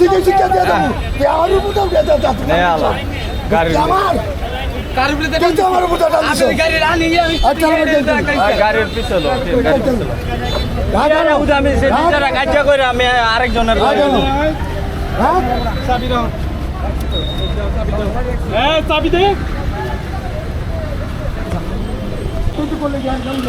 ঠিকই শিক্ষা দিয়ে দেবো? তুই আমার উপর দাও দিয়ে দাও দাও। নে আলা। গাড়ি তুই আমার? তুই তো দিছ। আচ্ছা আমার দিয়ে দে। আরেকজনের। তুই তো বললি জ্ঞান জানবি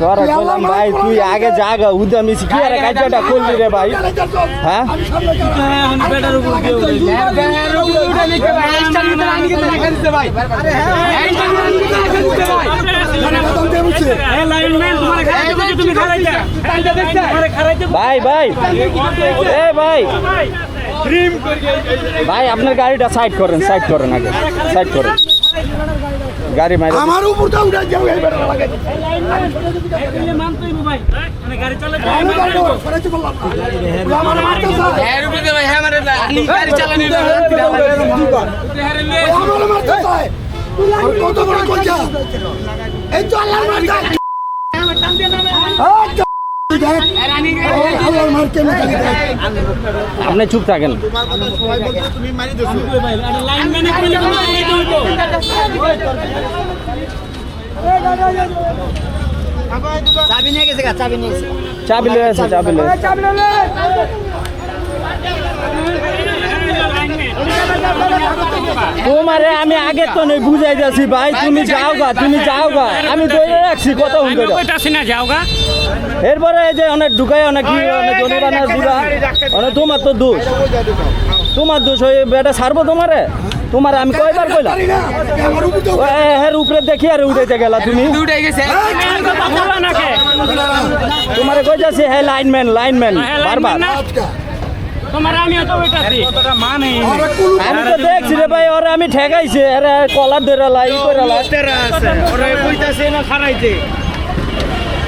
তোরা বললাম ভাই তুই আগে জাগা উদামি কি আর কাজটা করলি রে ভাই হ্যাঁ? ভাই ভাই এ ভাই ভাই আপনার গাড়িটা সাইড করেন সাইড করেন আগে সাইড করেন গাড়ি মারি আমার উপর তো উঠে যাও এই বেটা লাগে আমি গাড়ি দেবো, করেছি বললাম না। তুই আমার মারতে চাস? ওই আমার মারতে চায়। আর কত বড় কইছা? এই তো আল্লাহর মার দেখ। দেখ। মার। আপনি চুপ থাকেন চাবি লয়ে আছে চাবি লয়ে আছে। তোমারে আমি আগে তো নেই বুঝাই যাচ্ছি ভাই তুমি যাও গা তুমি যাও গা আমি ধরে রাখছি কত হুন করে এরপরে এই যে অনেক ঢুকাই অনেক কি অনেক জরিমানা দিবা অনেক তোমার তো দোষ। তোমার দোষ ওই বেটা সারবো তোমারে? তোমার আমি কয়বার কইলাম? উপর হের উপরে দেখি আর উঠাইতে গেলা তুমি। তোমারে কই যাচ্ছি? হ্যাঁ লাইনম্যান লাইনম্যান বারবার। আজকা। আমি তো দেখছি রে ভাই ওরা আমি ঠেকাইছি আরে কলার ধরে লাই করে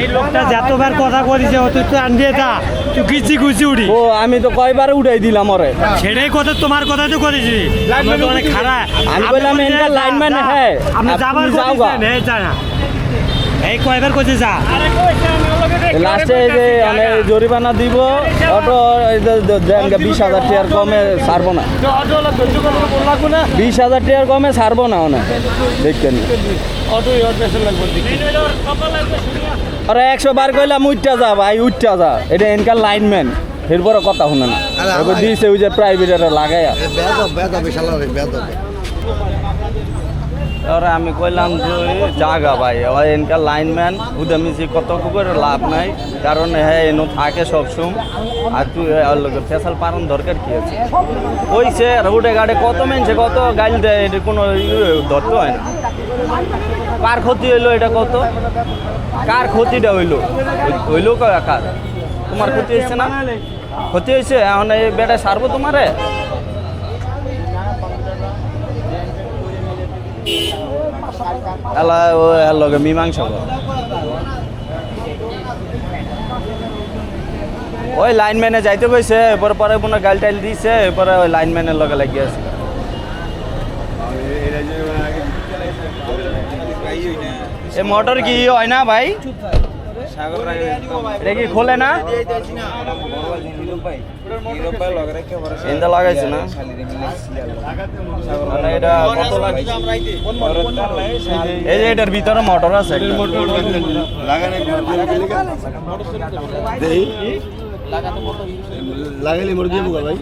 এই লোকটা যতবার কথা কইছে ও তুই তো আনবে তা তুই গিচি ও আমি তো কয়বার উঠাই দিলাম ওরে। সেটাই কথা তোমার কথা তো করেছি অনেক খারাপ। আমি বললাম লাইনম্যান হ্যাঁ আপনি যাবার যাও গা। কইছেন এই যা। না। এই কয়বার কইছে যা। লাস্টে এই যে আমি জরিমানা দিব অটো বিশ হাজার টাকার কমে ছাড়বো না। বিশ হাজার টাকার কমে ছাড়বো না ওনা। দেখতেন আরে একশো বার কইলাম উঠটা যা ভাই উঠটা যা। এটা এনকার লাইনম্যান এরপরে কথা শুনে না। এবার দিয়েছে ওই যে প্রাইভেট লাগাইয়া এবারে আমি কইলাম যে জাগা ভাই ওই এনকার লাইনম্যান উদামিছি কত করে লাভ নাই। কারণ হ্যাঁ এনো থাকে সবসময়। আর তুই লোকের ফেসাল পারন দরকার কি আছে? ওইছে রোডে গাড়ে কত মেনছে কত গাইল দেয় এটা কোনো ইয়ে ধরতে হয় না। কার ক্ষতি হইল এটা কত? কার ক্ষতিটা হইল? হইল কার তোমার ক্ষতি হয়েছে না? ক্ষতি হয়েছে এখন এই বেটা সারবো তোমারে? এলা, ও লগে মীমাংসা ওই লাইনম্যানে যাইতে কইছে, এরপরে পরে কোনো গাল টাইল দিছে, এরপরে ওই লাইনম্যানের লগে লাগিয়ে আছে এ মোটর কি হয় না ভাই? এটা কি খোলে না? লাগাইছে না? মানে এটা কত লাগে এই যে এটার ভিতরে মোটর আছে। লাগাইলে মরে যাব ভাই।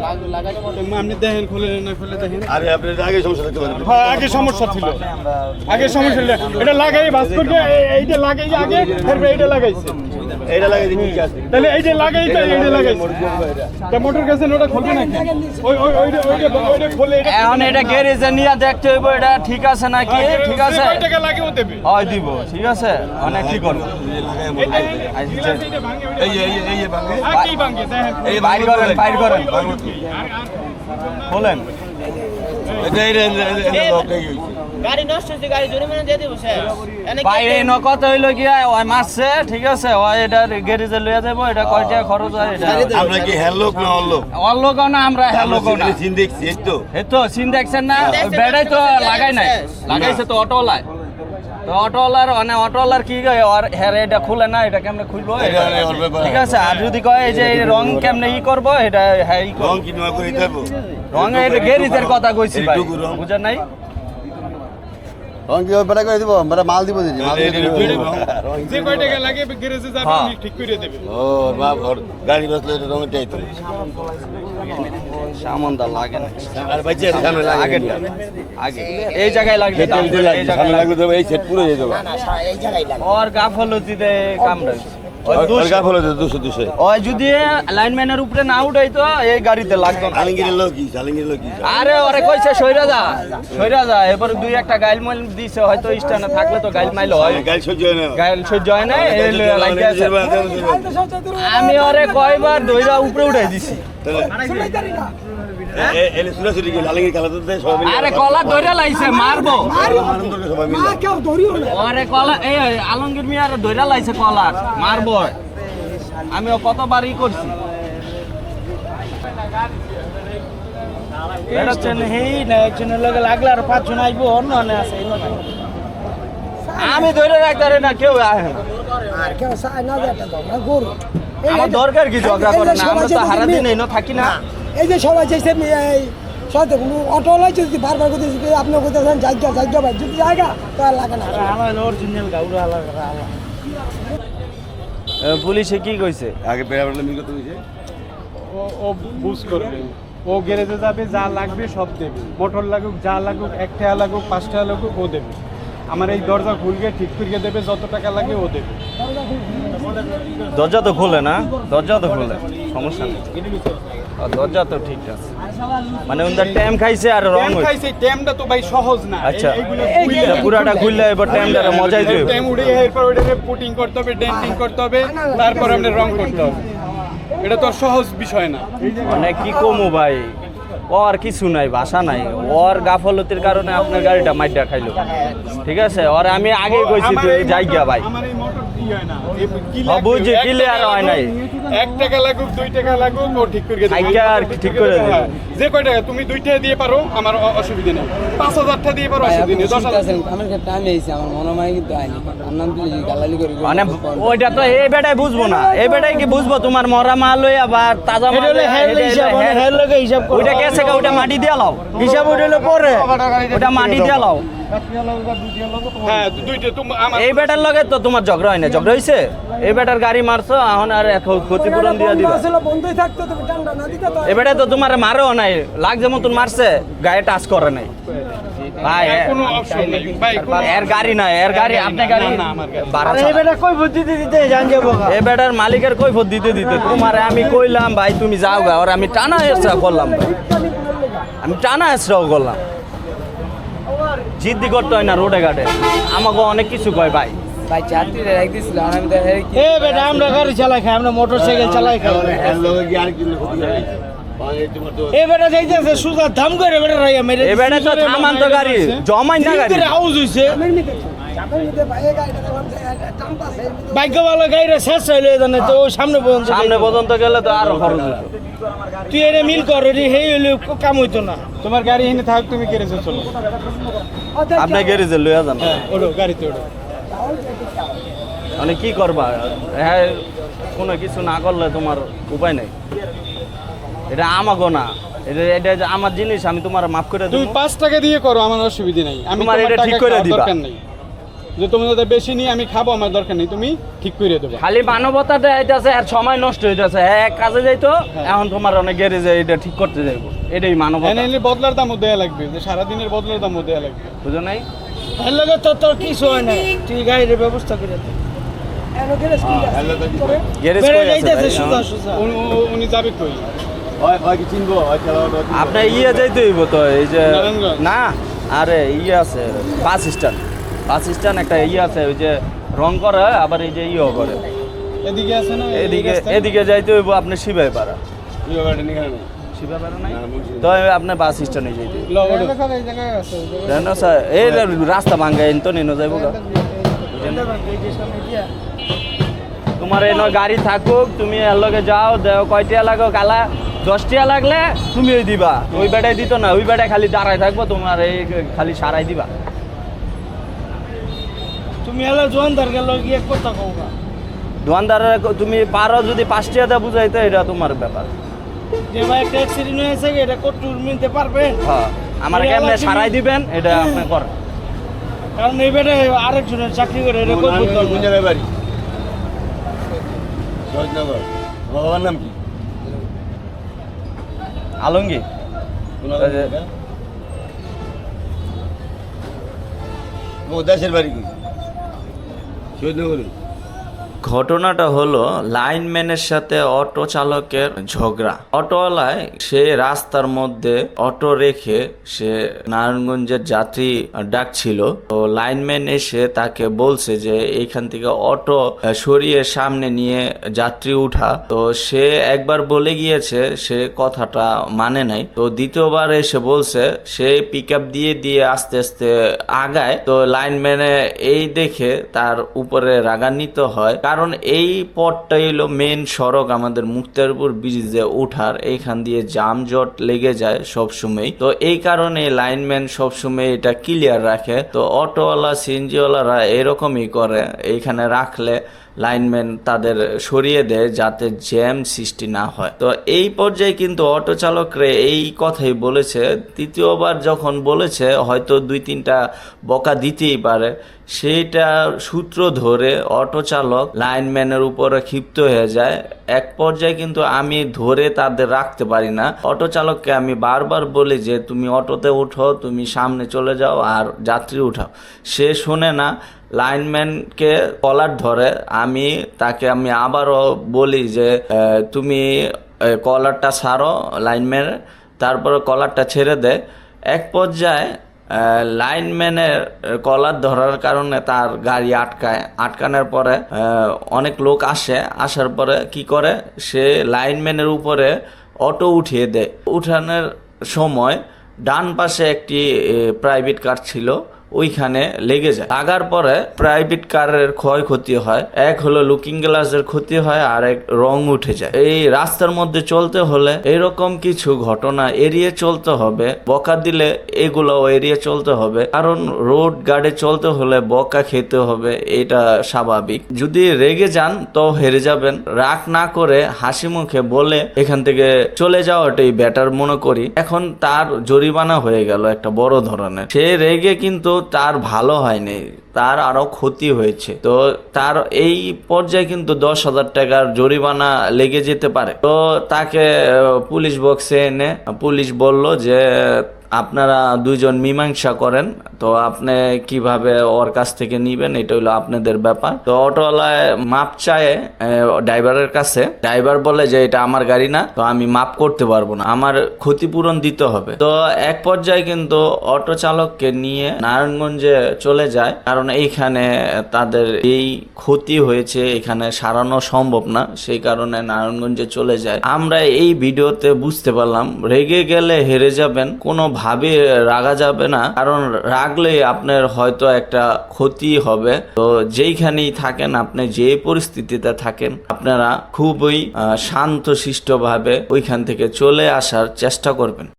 আপনি দেখেন খুলে না খুলে দেখেন। আরে আপনি আগে সমস্যা দেখতে পারেন হ্যাঁ আগে সমস্যা ছিল। আগে সমস্যা ছিল। এটা লাগাই বাস এইটা লাগাই আগে এইটা লাগাইছে। এটা লাগাই দিন কি আছে তাহলে এইটা লাগাই তো এইটা লাগাইছে তা মোটর গেছে ওটা খুলবে নাকি ওই ওই ওইটা ওইটা ওইটা খুলে এটা এখন এটা গ্যারেজে নিয়ে দেখতে হইব এটা ঠিক আছে নাকি ঠিক আছে কয় টাকা লাগে ও দেবে হয় দিব ঠিক আছে অনেক কি করব এটা আচ্ছা। এই যে এই যে এই যে ভাঙে আগেই ভাঙে এই বাইর করেন বাইর করেন বলেন এটা এটা এটা লোক এই হইছে গাড়ি নষ্ট হয়েছে গাড়ি জরিমানা দিয়ে দেবো স্যার। কি বাইরে ন কত হইল গিয়া ওই মারছে ঠিক আছে? ওই এটা গ্যারেজে লইয়া যাব এটা কয় টাকা খরচ হয় এটা আমরা কি হ্যাঁ না অল্লোক ওর না? আমরা হ্যাঁ না। সিন দেখছি এই তো। এই তো সিন দেখছেন না বেড়াই তো লাগাই নাই। দেখছে। লাগাইছে তো অটোওয়ালায়। তো অটোওয়ালার মানে অটোওয়ালার কি কয় হ্যাঁ এটা খুলে না এটা কেমনে খুলবো? ওর ব্যাপার। ঠিক আছে আর যদি কয় যে রং কেমনে ই করব এটা হ্যাঁ ই রং করব কি নয় করে দেবো রং এটা গেরিজের কথা কইছি ভাই। বুঝেন নাই? রং কি বেটা করে দিব আমরা মাল দিব দিদি মাল রঙ্গি যে কয় টাকা লাগে গ্যারেজে যাবে আপনি ঠিক করে দেবে। ও বাপ ঘর গাড়ি বসলে এটা রঙের চাইতো সামন্দা লাগে না। আর বাজে সামনে লাগে আগে আগে এই জায়গায় লাগবে এই সামনে জায়গায় লাগবে দেবো এই সেট পুরো হয়ে যাবে না এই জায়গায় লাগে ওর গাফলতি দে কাম গা ফলো দুশো দুশো ওই যদি লাইনম্যানের উপরে না উঠাইতো এই গাড়িতে লাগতো না। আরে ওরে কইছে সইরা যা সইরা যা। এবার দুই একটা গাইল মাইল দিছে হয়তো স্ট্যান্ডে থাকলে তো গাইল মাইল হয়। গাড়ি সহ্য হয় না। গাইল সহ্য হয় না এই লইয়া লাগি আছে। আমি ওরে কয়বার দইরা উপরে উঠাই দিছি। এলে সুরাসুরি কি আলঙ্গির খেলা তো দেয় সবাই মিলে আরে কলা দইরা লাইছে মারবো। আনন্দ করে সবাই মিলে মা কেউ ধরিও না। ওরে কলা এই আলমগীর মিয়ার দইরা লাইছে কলা মারবো। আমি কতবারই করছি। বেড়াচ্ছেন হেই না একজনের লগে লাগলে আর পাঁচজন আইবো অন্য অন্য আছে আমি ধরে রাখতে না কেউ আহে আর কেউ চায় না আমার দরকার কি ঝগড়া এই যে করে না সবাই আমরা তো হারা দিন থাকি না। এই যে সবাই যেছে এই যদি বারবার করতে জায়গা জায়গা ভাই যদি জায়গা তো আর লাগে না। এ, পুলিশে কি কইছে? আগে বেড়া মিল করতে হয়েছে ও ও বুঝ করবে। ও গ্যারেজে যাবে যা লাগবে সব দেবে। মোটর লাগুক যা লাগুক এক টাকা লাগুক পাঁচ টাকা লাগুক ও দেবে। আমার এই দরজা খুলকে ঠিক করিয়ে দেবে যত টাকা লাগে ও দেবে। দরজা তো খোলে না? দরজা তো খোলে। সমস্যা নেই। দরজা তো ঠিক আছে। মানে ওদের টাইম খাইছে আর রং খাইছে ট্যামটা তো ভাই সহজ না। আচ্ছা। এই- এইগুলো পুরাটা খুললে এবার টাইমটা মজাই দেবে। ট্যাম উড়ে এরপর ওটাকে পুটিং করতে হবে ডেন্টিং করতে হবে তারপর আপনি রং করতে হবে। এটা তো সহজ বিষয় না। মানে কি কমু ভাই? ওর কিছু নাই ভাষা নাই। ওর গাফলতির কারণে আপনার গাড়িটা মাইডা খাইলো। ঠিক আছে? ওর আমি আগে কইছি আমার যাই গিয়া ভাই। আমার এই কি হয় না এই কি হ্যাঁ, নাই। এক টাকা লাগুক দুই টাকা লাগুক ও ঠিক করে দেবে। আর ঠিক করে দেবে। যে কয় টাকা তুমি দুই টাকা দিয়ে পারো আমার অসুবিধা নেই। পাঁচ হাজার টাকা দিয়ে পারো অসুবিধা নেই। দশ হাজার আমার ক্ষেত্রে আমি এসেছি আমার মনে হয় কিন্তু আইনি। আর নাম দিলে গালালি করে মানে ওইটা তো এই বেটাই বুঝব না। এই বেটাই কি বুঝব? তোমার মরা মাল লই আবার তাজা মাল লইয়া, এটা হলো হ্যাঁ- ওইটা কেসে কা ওটা মাটি দিয়া লাও। হিসাব ওইটা পরে। ওটা মাটি দিয়া লাও। হ্যাঁ। দুইটা তুমি আমার এই বেটার লগে তো তোমার ঝগড়া হয় না ঝগড়া হইছে? এই বেটার গাড়ি মারছো এখন আর ক্ষতিপূরণ দিয়া দিবা। আসলে বন্ধই থাকতো তুমি ঠান্ডা না দিতে তো। এই বেটা তো তোমার মারেও নাই লাগছে মতন মারছে গায়ে টাচ করে নাই। ভাই কোনো অপশন নেই ভাই এর গাড়ি নাই এর গাড়ি আপনি গাড়ি না, না, আমার গাড়ি। বাড়া ছাড়া। কই বুদ্ধি দিতে জান যাব এই বেটার মালিকের কৈফত দিতে দিতে তোমার আমি কইলাম ভাই তুমি যাও গা আর আমি টানা এসরা করলাম আমি টানা এসরাও করলাম। জিদ্দি করতে হয় না রোডে ঘাটে আমাকে অনেক কিছু কয় ভাই ভাই চারটিরে রাখ দিছিল আমি দেখে এ বেটা আমরা গাড়ি চালাই খাই আমরা মোটর সাইকেল চালাই খাই এর লোকে কি আর কি ক্ষতি হয় মানে তোমার তো এ বেটা যাইতেছে সুজা ধাম করে বেটা রাইয়া মেরে এই বেটা তো থামান তো গাড়ি জমাই না গাড়ি হাউস হইছে চাপের নিতে চাপের নিতে ভাই এই গাড়িটা দেখলাম যে টানতাছে ভাগ্যবালা গাড়িটা শেষ হইলে জানে তো সামনে পর্যন্ত সামনে পর্যন্ত গেলে তো আরও খরচ হতো। তুই এটা মিল কর রে হেই হইলে কাম হইতো না। তোমার গাড়ি এনে থাক তুমি গেরেছে চলো। আপনি গ্যারেজে লইয়া যান। ওড়ো গাড়িতে ওড়ো মানে কি করবা? হ্যাঁ কোনো কিছু না করলে তোমার উপায় নাই। এটা আমাগো না। এটা এটা যে আমার জিনিস আমি তোমার মাফ করে তুমি পাঁচ টাকা দিয়ে করো আমার অসুবিধা নাই। আমি তোমার এটা ঠিক করে দিবা। দরকার নেই। যে তুমি যদি বেশি নিয়ে আমি খাব আমার দরকার নেই। তুমি ঠিক করে দেবো। খালি মানবতা দেখাইতেছে আর সময় নষ্ট হইতেছে। হ্যাঁ এক কাজে যাইতো এখন তোমার অনেক গ্যারেজে এটা ঠিক করতে যাইবো। এটাই মানবতা। এনে বদলার দামও দেয়া লাগবে যে সারাদিনের বদলার দামও দেয়া লাগবে। বুঝো নাই? এর লগে তো তোর কিছু হয় না। তুই গাড়ির ব্যবস্থা করে দে। উনি- উনি যাবে কই? হয় হয় হয় হয়। আপনার ইয়ে যাইতে হইব তো এই যে না আরে ইয়ে আছে বাস স্ট্যান্ড বাস স্ট্যান্ড একটা ইয়ে আছে ওই যে রং করে আবার এই যে ইয়েও করে। এদিকে আছে না? এদিকে এদিকে যাইতে হইব আপনি শিবাই পাড়া রাস্তা ভাঙ্গা এন তো নিনো যাইব গা। এই যে সামনে দিয়া তোমার গাড়ি থাকুক তুমি এর লগে যাও দেও কয়টিয়া লাগো কালা দশটিয়া লাগলে তুমি ওই দিবা। ওই বেটায় দিত না ওই বেটায় খালি দাঁড়ায় থাকব তোমার এই খালি সারাই দিবা। তুমি এলা জোয়ানদার গেল গিয়ে কথা কও না তুমি পারো যদি পাঁচটিয়া দেওয়া বুঝাইতে এটা তোমার ব্যাপার। যে ভাই একটা অ্যাক্সিডেন্ট হয়েছে এটা কটুর মিলতে পারবেন? হ্যাঁ আমার কেমনে সারাই দিবেন এটা আপনি করেন কারণ এই বেটা আরেকজনের চাকরি করে এটা কোন বাড়ি। সহজনগর বাবার নাম কি? আলমগীর। কোন ও দেশের বাড়ি কি সহজনগরে ঘটনাটা হলো লাইনম্যানের সাথে অটো চালকের ঝগড়া। অটোওয়ালায় সে রাস্তার মধ্যে অটো রেখে সে নারায়ণগঞ্জের যাত্রী ডাকছিল তো লাইনম্যান এসে তাকে বলছে যে, এইখান থেকে অটো সরিয়ে সামনে নিয়ে যাত্রী উঠা। তো সে একবার বলে গিয়েছে, সে কথাটা মানে নাই। তো দ্বিতীয়বার এসে বলছে, সে পিক দিয়ে দিয়ে আস্তে আস্তে আগায়। তো লাইনম্যানে এই দেখে তার উপরে রাগান্বিত হয়। কারণ এই পথটাই হলো মেন সড়ক আমাদের মুক্তারপুর ব্রিজে ওঠার। এইখান দিয়ে জামজট লেগে যায় সবসময় তো এই কারণে লাইনম্যান সবসময় এটা ক্লিয়ার রাখে। তো অটোওয়ালা, সিএনজিওয়ালারা এরকমই করে। এইখানে রাখলে লাইনম্যান তাদের সরিয়ে দেয় যাতে জ্যাম সৃষ্টি না হয়। তো এই পর্যায়ে কিন্তু অটো চালকরে এই কথাই বলেছে, তৃতীয়বার যখন বলেছে, হয়তো দুই তিনটা বকা দিতেই পারে, সেটা সূত্র ধরে অটো চালক লাইনম্যানের উপরে ক্ষিপ্ত হয়ে যায় এক পর্যায়ে কিন্তু আমি ধরে তাদের রাখতে পারি না। অটো চালককে আমি বারবার বলি যে, তুমি অটোতে উঠো, তুমি সামনে চলে যাও আর যাত্রী উঠাও। সে শোনে না, লাইনম্যানকে কলার ধরে। আমি তাকে, আমি আবারও বলি যে তুমি কলারটা সারো লাইনম্যানের, তারপরে কলারটা ছেড়ে দেয় এক পর্যায়ে লাইনম্যানের কলার ধরার কারণে তার গাড়ি আটকায়। আটকানোর পরে অনেক লোক আসে। আসার পরে কি করে? সে লাইনম্যানের উপরে অটো উঠিয়ে দেয়। উঠানোর সময় ডান পাশে একটি প্রাইভেট কার ছিল। ওইখানে লেগে যায়। লাগার পরে প্রাইভেট কারের ক্ষয়ক্ষতি হয়। এক হলো লুকিং গ্লাসের ক্ষতি হয়, আর এক রং উঠে যায়। এই রাস্তার মধ্যে চলতে হলে এরকম কিছু ঘটনা এড়িয়ে চলতে হবে। বকা দিলে এগুলো এড়িয়ে চলতে হবে। কারণ রোড গার্ডে চলতে হলে বকা খেতে হবে, এটা স্বাভাবিক। যদি রেগে যান, তো হেরে যাবেন। রাগ না করে হাসি মুখে বলে এখান থেকে চলে যাওয়াটাই বেটার মনে করি। এখন তার জরিমানা হয়ে গেল একটা বড় ধরনের। সে রেগে কিন্তু তার ভালো হয়নি, তার আরও ক্ষতি হয়েছে। তো তার এই পর্যায়ে কিন্তু দশ হাজার টাকার জরিমানা লেগে যেতে পারে। তো তাকে পুলিশ বক্সে এনে পুলিশ বলল যে আপনারা দুইজন মীমাংসা করেন, তো আপনি কীভাবে ওর কাছ থেকে নিবেন, এটা হলো আপনাদের ব্যাপার। তো অটোওয়ালায় মাপ চায় ড্রাইভারের কাছে। ড্রাইভার বলে যে, এটা আমার গাড়ি না, তো আমি মাপ করতে পারব না, আমার ক্ষতিপূরণ দিতে হবে। তো এক পর্যায়ে কিন্তু অটো চালককে নিয়ে নারায়ণগঞ্জে চলে যায়, কারণ এইখানে তাদের এই ক্ষতি হয়েছে, এখানে সারানো সম্ভব না, সেই কারণে নারায়ণগঞ্জে চলে যায়। আমরা এই ভিডিওতে বুঝতে পারলাম, রেগে গেলে হেরে যাবেন কোনো ভাবে রাগা যাবে না, কারণ রাগলে আপনার হয়তো একটা ক্ষতি হবে। তো যেইখানেই থাকেন, আপনি যে পরিস্থিতিতে থাকেন, আপনারা খুবই শান্ত শিষ্টভাবে ওইখান থেকে চলে আসার চেষ্টা করবেন।